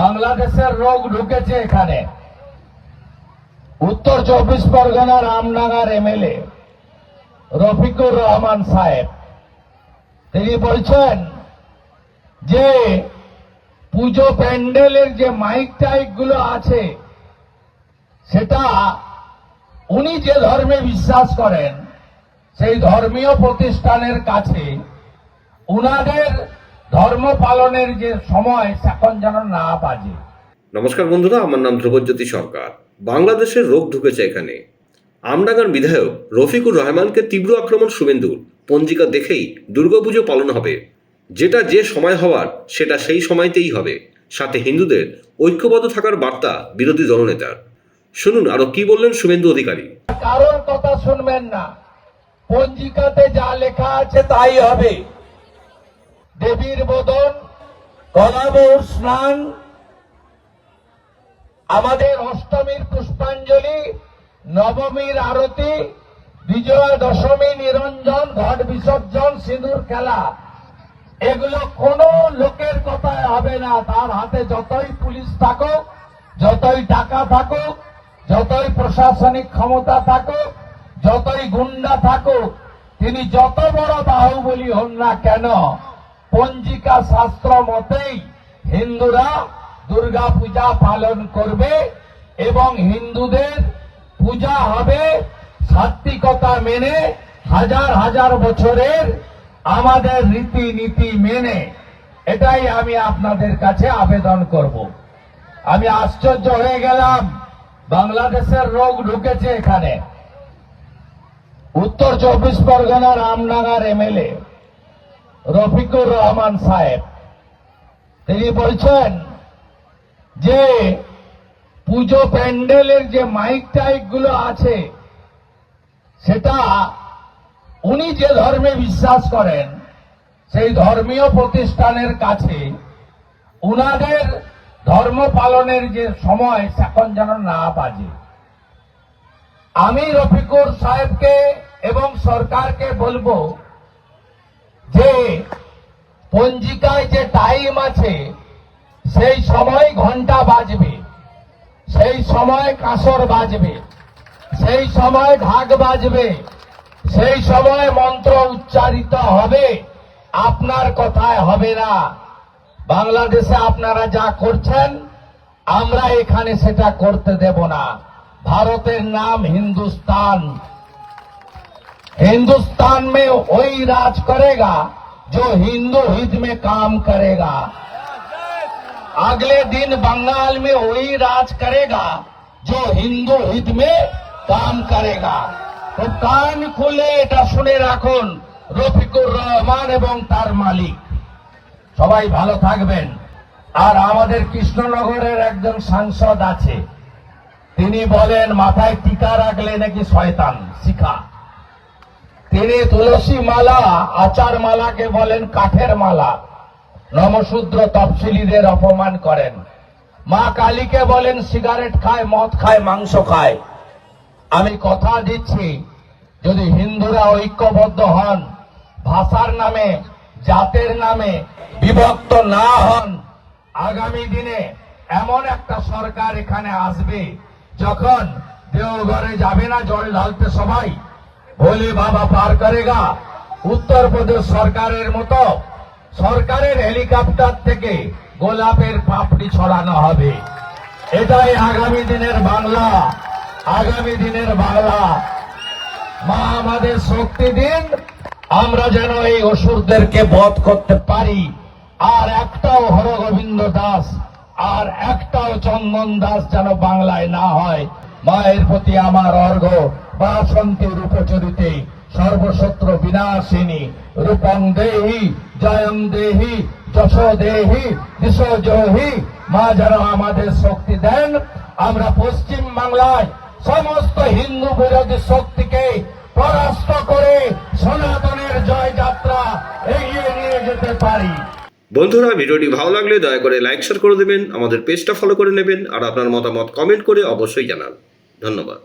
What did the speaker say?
বাংলাদেশের রোগ ঢুকেছে এখানে। উত্তর চব্বিশ পরগনা রামনগর এমএলএ রফিকুর রহমান সাহেব। তিনি বলছেন যে, পুজো প্যান্ডেলের যে মাইক টাইকগুলো আছে, সেটা উনি যে ধর্মে বিশ্বাস করেন, সেই ধর্মীয় প্রতিষ্ঠানের কাছে উনাদের ধর্ম পালনের যে সময় এখন যেন না বাজে। নমস্কার বন্ধুরা আমার নাম ধ্রুবজ্যোতি সরকার। বাংলাদেশের রোগ ঢুকেছে এখানে। আমডাঙ্গার বিধায়ক রফিকুর রহমানকে তীব্র আক্রমণ শুভেন্দুর পঞ্জিকা দেখেই দুর্গাপুজো পালন হবে। যেটা যে সময় হওয়ার সেটা সেই সময়তেই হবে। সাথে হিন্দুদের ঐক্যবদ্ধ থাকার বার্তা বিরোধী দলনেতার। শুনুন আরও কি বললেন শুভেন্দু অধিকারী? কারোর কথা শুনবেন না। পঞ্জিকাতে যা লেখা আছে তাই হবে। দেবীর বোধন কলাবর স্নান, আমাদের অষ্টমীর পুষ্পাঞ্জলি, নবমীর আরতি, বিজয়া দশমী নিরঞ্জন, ঘট বিসর্জন, সিঁদুর খেলা। এগুলো কোন লোকের কথায় হবে না। তার হাতে যতই পুলিশ থাকুক, যতই টাকা থাকুক, যতই প্রশাসনিক ক্ষমতা থাকুক, যতই গুন্ডা থাকুক, তিনি যত বড় বাহুবলী হন না কেন পঞ্জিকা শাস্ত্র মতেই হিন্দুরা দুর্গা পূজা পালন করবে এবং হিন্দুদের পূজা হবে সাত্বিকতা মেনে হাজার হাজার বছরের আমাদের রীতিনীতি মেনে। এটাই আমি আপনাদের কাছে আবেদন করব। আমি আশ্চর্য হয়ে গেলাম, বাংলাদেশের রোগ ঢুকেছে এখানে। উত্তর চব্বিশ পরগনা রামনগর এমএলএ। রফিকুর রহমান সাহেব। তিনি বলছেন যে, পুজো প্যান্ডেলের যে মাইক টাইকগুলো আছে, সেটা উনি যে ধর্মে বিশ্বাস করেন, সেই ধর্মীয় প্রতিষ্ঠানের কাছে উনাদের ধর্ম পালনের যে সময়, এখন যেন না বাজে। আমি রফিকুর সাহেবকে এবং সরকারকে বলব পঞ্জিকায় যে টাইম আছে সেই সময় ঘন্টা বাজবে সেই সময় কাসর বাজবে সেই সময় ঢাক বাজবে সেই সময় মন্ত্র উচ্চারিত হবে আপনার কথায় হবে না বাংলাদেশে আপনারা যা করছেন আমরা এখানে সেটা করতে দেব না ভারতের नाम हिंदुस्तान हिंदुस्तान में वही राज करेगा जो हिंदू हित में काम करेगा अगले दिन बंगाल में वही राज करेगा जो हिंदू हित में काम करेगा তো কান খুলে এটা শুনে রাখুন রফিকুর রহমান এবং তার মালিক সবাই ভালো থাকবেন আর আমাদের কৃষ্ণনগরের একজন সাংসদ আছে তিনি বলেন মাথায় টিকা রাখলে নাকি শয়তান শিখা তিনি তুলসী মালা, আচার মালাকে বলেন কাঠের মালা। নমশূদ্র তফসিলিদের অপমান করেন। মা কালীকে বলেন, সিগারেট খায়, মদ খায়, মাংস খায়। আমি কথা দিচ্ছি, যদি হিন্দুরা ঐক্যবদ্ধ হন, ভাষার নামে, জাতের নামে বিভক্ত না হন, আগামী দিনে এমন একটা সরকার এখানে আসবে, যখন দেওঘরে যাবে না জল ঢালতে সবাই? ভোলে বাবা পার করেগা। উত্তরপ্রদেশ সরকারের মতো, সরকারের হেলিকপ্টার থেকে গোলাপের পাপড়ি ছড়ানো হবে। এটাই আগামী দিনের বাংলা, আগামী দিনের বাংলা। মা, আমাদের শক্তি দিন, আমরা যেন এই অসুরদেরকে বধ করতে পারি। আর একটাও হরগোবিন্দ দাস, আর একটাও চন্দন দাস যেন বাংলায় না হয়। মায়ের প্রতি আমার অর্ঘ বাসন্তী রূপচরিতে সর্বশত্র বিনাশিনী রূপং দেহি, জয়ং দেহি, যশ দেহি, দিশ মা যেন আমাদের শক্তি দেন, আমরা পশ্চিম বাংলায় সমস্ত হিন্দু বিরোধী শক্তিকে পরাস্ত করে সনাতনের জয় যাত্রা এগিয়ে নিয়ে যেতে পারি। বন্ধুরা, ভিডিওটি ভালো লাগলে দয়া করে লাইক শেয়ার করে দেবেন, আমাদের পেজটা ফলো করে নেবেন, আর আপনার মতামত কমেন্ট করে অবশ্যই জানান। ধন্যবাদ।